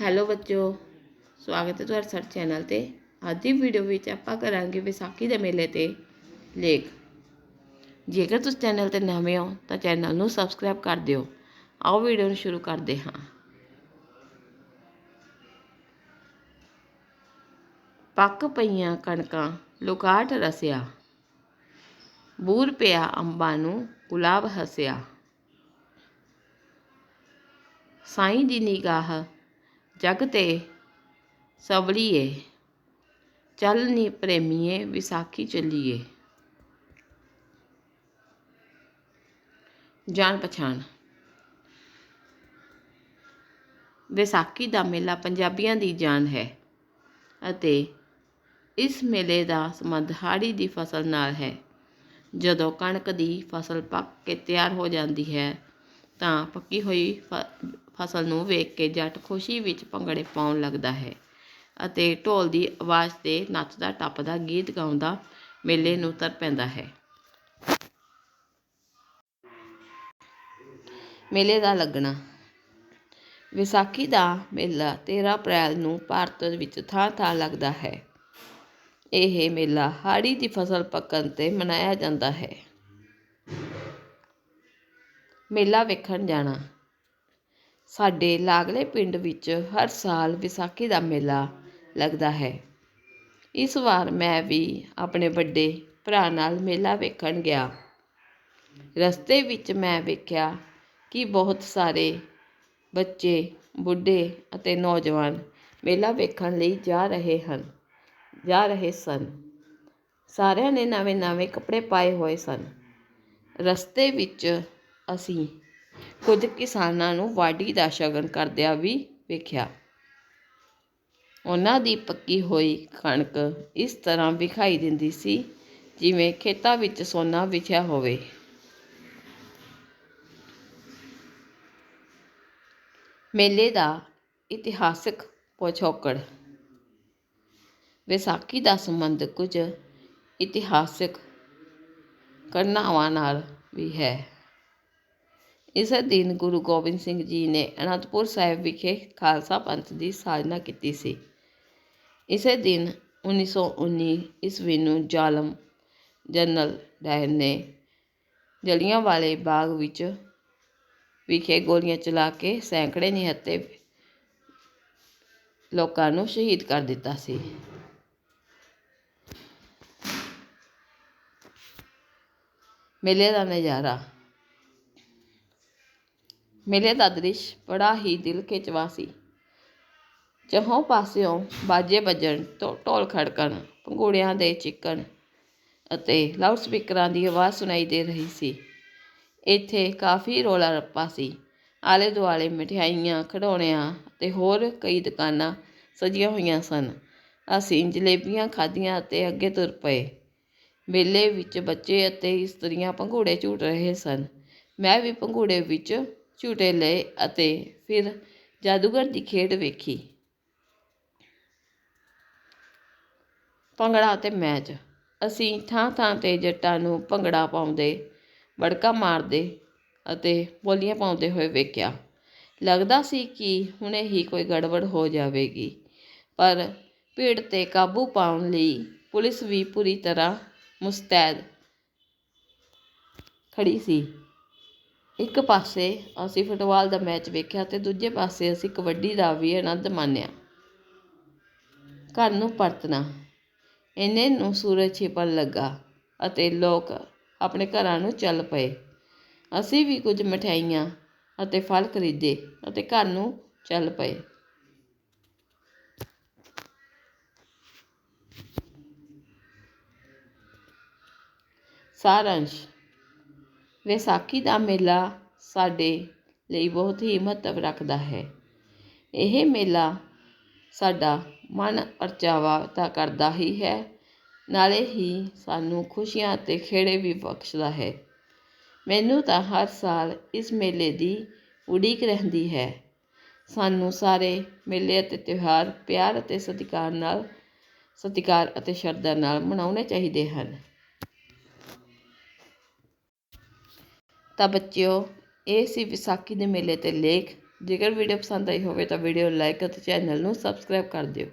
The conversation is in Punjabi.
ਹੈਲੋ ਬੱਚੋ ਸਵਾਗਤ ਹੈ ਤੁਹਾਡਾ ਸਾਡੇ ਚੈਨਲ ਤੇ। ਅੱਜ ਦੀ ਵੀਡੀਓ ਵਿੱਚ ਆਪਾਂ ਕਰਾਂਗੇ ਵਿਸਾਖੀ ਦੇ ਮੇਲੇ ਤੇ ਲੇਖ। ਜੇਕਰ ਤੁਸੀਂ ਚੈਨਲ ਤੇ ਨਵੇਂ ਹੋ, ਤਾਂ ਚੈਨਲ ਨੂੰ ਸਬਸਕ੍ਰਾਈਬ ਕਰ ਦਿਓ। ਆਓ ਵੀਡੀਓ ਨੂੰ ਸ਼ੁਰੂ ਕਰਦੇ ਹਾਂ। ਪੱਕ ਪਈਆਂ ਕਣਕਾਂ, ਲੁਕਾਟ ਰਸਿਆ। ਬੂਰ ਪਿਆ ਅੰਬਾਂ ਨੂੰ, ਗੁਲਾਬ ਹਸਿਆ। ਸਾਈਂ ਦੀ ਨਿਗਾਹ ਜਗ ਤੇ ਸਵਲੀਏ, ਚੱਲ ਨੀ ਪ੍ਰੇਮੀਏ, ਵਿਸਾਖੀ ਚੱਲੀਏ। ਜਾਣ ਪਛਾਣ। ਵਿਸਾਖੀ ਦਾ ਮੇਲਾ ਪੰਜਾਬੀਆਂ ਦੀ ਜਾਨ ਹੈ ਅਤੇ ਇਸ ਮੇਲੇ ਦਾ ਸੰਬੰਧ ਹਾੜੀ ਦੀ ਫਸਲ ਨਾਲ ਹੈ। ਜਦੋਂ ਕਣਕ ਦੀ ਫਸਲ ਪੱਕ ਕੇ ਤਿਆਰ ਹੋ ਜਾਂਦੀ ਹੈ ਤਾਂ ਪੱਕੀ ਹੋਈ ਫਸਲ ਨੂੰ ਵੇਖ ਕੇ ਜੱਟ ਖੁਸ਼ੀ ਵਿੱਚ ਭੰਗੜੇ ਪਾਉਣ ਲੱਗਦਾ ਹੈ ਅਤੇ ਢੋਲ ਦੀ ਆਵਾਜ਼ ਤੇ ਨੱਚਦਾ, ਟੱਪਦਾ, ਗੀਤ ਗਾਉਂਦਾ ਮੇਲੇ ਨੂੰ ਤਰ ਪੈਂਦਾ ਹੈ। ਮੇਲੇ ਦਾ ਲੱਗਣਾ। ਵਿਸਾਖੀ ਦਾ ਮੇਲਾ 13 ਅਪ੍ਰੈਲ ਨੂੰ ਭਾਰਤ ਵਿੱਚ ਥਾਂ-ਥਾਂ ਲੱਗਦਾ ਹੈ। ਇਹ ਮੇਲਾ ਹਾੜੀ ਦੀ ਫਸਲ ਪੱਕਣ ਤੇ ਮਨਾਇਆ ਜਾਂਦਾ ਹੈ। ਮੇਲਾ ਵੇਖਣ ਜਾਣਾ। ਸਾਡੇ ਲਾਗਲੇ ਪਿੰਡ ਵਿੱਚ ਹਰ ਸਾਲ ਵਿਸਾਖੀ ਦਾ ਮੇਲਾ ਲੱਗਦਾ ਹੈ। ਇਸ ਵਾਰ ਮੈਂ ਵੀ ਆਪਣੇ ਵੱਡੇ ਭਰਾ ਨਾਲ ਮੇਲਾ ਵੇਖਣ ਗਿਆ। ਰਸਤੇ ਵਿੱਚ ਮੈਂ ਵੇਖਿਆ ਕਿ ਬਹੁਤ ਸਾਰੇ ਬੱਚੇ, ਬੁੱਢੇ ਅਤੇ ਨੌਜਵਾਨ ਮੇਲਾ ਵੇਖਣ ਲਈ ਜਾ ਰਹੇ ਹਨ, ਜਾ ਰਹੇ ਸਨ। ਸਾਰਿਆਂ ਨੇ ਨਵੇਂ-ਨਵੇਂ ਕੱਪੜੇ ਪਾਏ ਹੋਏ ਸਨ। ਰਸਤੇ ਵਿੱਚ ਅਸੀਂ ਕੁਝ ਕਿਸਾਨਾਂ ਨੂੰ ਵਾਢੀ ਦਾ ਸ਼ਗਨ ਕਰਦਿਆਂ ਵੀ ਵੇਖਿਆ। ਉਹਨਾਂ ਦੀ ਪੱਕੀ ਹੋਈ ਕਣਕ ਇਸ ਤਰ੍ਹਾਂ ਵਿਖਾਈ ਦਿੰਦੀ ਸੀ ਜਿਵੇਂ ਖੇਤਾਂ ਵਿੱਚ ਸੋਨਾ ਵਿਛਿਆ ਹੋਵੇ। ਮੇਲੇ ਦਾ ਇਤਿਹਾਸਕ ਪਛੋਕੜ। ਵਿਸਾਖੀ ਦਾ ਸੰਬੰਧ ਕੁਝ ਇਤਿਹਾਸਕ ਘਟਨਾਵਾਂ ਨਾਲ ਵੀ ਹੈ। ਇਸੇ ਦਿਨ ਗੁਰੂ ਗੋਬਿੰਦ ਸਿੰਘ ਜੀ ਨੇ ਅਨੰਦਪੁਰ ਸਾਹਿਬ ਵਿਖੇ ਖਾਲਸਾ ਪੰਥ ਦੀ ਸਾਜਨਾ ਕੀਤੀ ਸੀ। ਇਸੇ ਦਿਨ 1919 ਈਸਵੀ ਨੂੰ ਜ਼ਾਲਮ ਜਨਰਲ ਡਾਇਰ ਨੇ ਜਲਿਆਂਵਾਲੇ ਬਾਗ ਵਿੱਚ ਵਿਖੇ ਗੋਲੀਆਂ ਚਲਾ ਕੇ ਸੈਂਕੜੇ ਨਿਹੱਥੇ ਲੋਕਾਂ ਨੂੰ ਸ਼ਹੀਦ ਕਰ ਦਿੱਤਾ ਸੀ। ਮੇਲੇ ਦਾ ਨਜ਼ਾਰਾ ਮੇਲੇ ਦਾ ਦ੍ਰਿਸ਼ ਬੜਾ ਹੀ ਦਿਲ ਖਿਚਵਾ ਸੀ। ਚਹੋਂ ਪਾਸਿਓਂ ਬਾਜੇ ਵੱਜਣ ਢੋ- ਢੋਲ ਖੜਕਣ ਪੰਘੂੜਿਆਂ ਦੇ ਚਿੱਕਣ ਅਤੇ ਲਾਊਡ ਸਪੀਕਰਾਂ ਦੀ ਆਵਾਜ਼ ਸੁਣਾਈ ਦੇ ਰਹੀ ਸੀ। ਇੱਥੇ ਕਾਫੀ ਰੌਲਾ ਰੱਪਾ ਸੀ। ਆਲੇ ਦੁਆਲੇ ਮਠਿਆਈਆਂ, ਖਿਡੌਣਿਆਂ ਅਤੇ ਹੋਰ ਕਈ ਦੁਕਾਨਾਂ ਸਜੀਆਂ ਹੋਈਆਂ ਸਨ। ਅਸੀਂ ਜਲੇਬੀਆਂ ਖਾਧੀਆਂ ਅਤੇ ਅੱਗੇ ਤੁਰ ਪਏ। ਮੇਲੇ ਵਿੱਚ ਬੱਚੇ ਅਤੇ ਇਸਤਰੀਆਂ ਪੰਘੂੜੇ ਝੂਟ ਰਹੇ ਸਨ। ਮੈਂ ਵੀ ਪੰਘੂੜੇ ਵਿੱਚ ਝੂਟੇ ਲਏ ਅਤੇ ਫਿਰ ਜਾਦੂਗਰ ਦੀ ਖੇਡ ਵੇਖੀ। ਭੰਗੜਾ ਅਤੇ ਮੈਚ। ਅਸੀਂ ਥਾਂ ਥਾਂ ਤੇ ਜੱਟਾਂ ਨੂੰ ਭੰਗੜਾ ਪਾਉਂਦੇ, ਵੜਕਾ ਮਾਰਦੇ ਅਤੇ ਬੋਲੀਆਂ ਪਾਉਂਦੇ ਹੋਏ ਵੇਖਿਆ। ਲੱਗਦਾ ਸੀ ਕਿ ਹੁਣੇ ਹੀ ਕੋਈ ਗੜਬੜ ਹੋ ਜਾਵੇਗੀ, ਪਰ ਭੀੜ ਤੇ ਕਾਬੂ ਪਾਉਣ ਲਈ ਪੁਲਿਸ ਵੀ ਪੂਰੀ ਤਰ੍ਹਾਂ ਮੁਸਤੈਦ ਖੜੀ ਸੀ। ਇੱਕ ਪਾਸੇ ਅਸੀਂ ਫੁੱਟਬਾਲ ਦਾ ਮੈਚ ਵੇਖਿਆ ਅਤੇ ਦੂਜੇ ਪਾਸੇ ਅਸੀਂ ਕਬੱਡੀ ਦਾ ਵੀ ਆਨੰਦ ਮਾਣਿਆ। ਘਰ ਨੂੰ ਪਰਤਣਾ। ਇੰਨੇ ਨੂੰ ਸੂਰਜ ਛਿਪਣ ਲੱਗਾ ਅਤੇ ਲੋਕ ਆਪਣੇ ਘਰਾਂ ਨੂੰ ਚੱਲ ਪਏ। ਅਸੀਂ ਵੀ ਕੁਝ ਮਠਿਆਈਆਂ ਅਤੇ ਫਲ ਖਰੀਦੇ ਅਤੇ ਘਰ ਨੂੰ ਚੱਲ ਪਏ। ਸਾਰਾਂਸ਼ ਵਿਸਾਖੀ ਦਾ ਮੇਲਾ ਸਾਡੇ ਲਈ ਬਹੁਤ ਹੀ ਮਹੱਤਵ ਰੱਖਦਾ ਹੈ। ਇਹ ਮੇਲਾ ਸਾਡਾ ਮਨ ਪਰਚਾਵਾ ਤਾਂ ਕਰਦਾ ਹੀ ਹੈ, ਨਾਲੇ ਹੀ ਸਾਨੂੰ ਖੁਸ਼ੀਆਂ ਅਤੇ ਖੇੜੇ ਵੀ ਬਖਸ਼ਦਾ ਹੈ। ਮੈਨੂੰ ਤਾਂ ਹਰ ਸਾਲ ਇਸ ਮੇਲੇ ਦੀ ਉਡੀਕ ਰਹਿੰਦੀ ਹੈ। ਸਾਨੂੰ ਸਾਰੇ ਮੇਲੇ ਅਤੇ ਤਿਉਹਾਰ ਪਿਆਰ ਅਤੇ ਸਤਿਕਾਰ ਨਾਲ, ਸਤਿਕਾਰ ਅਤੇ ਸ਼ਰਧਾ ਨਾਲ ਮਨਾਉਣੇ ਚਾਹੀਦੇ ਹਨ। ਤਾਂ ਬੱਚਿਓ, ਇਹ ਸੀ ਵਿਸਾਖੀ ਦੇ ਮੇਲੇ ਤੇ ਲੇਖ। ਜੇਕਰ ਵੀਡੀਓ ਪਸੰਦ ਆਈ ਹੋਵੇ ਤਾਂ ਵੀਡੀਓ ਲਾਈਕ ਅਤੇ ਚੈਨਲ ਨੂੰ ਸਬਸਕ੍ਰਾਈਬ ਕਰ ਦਿਓ।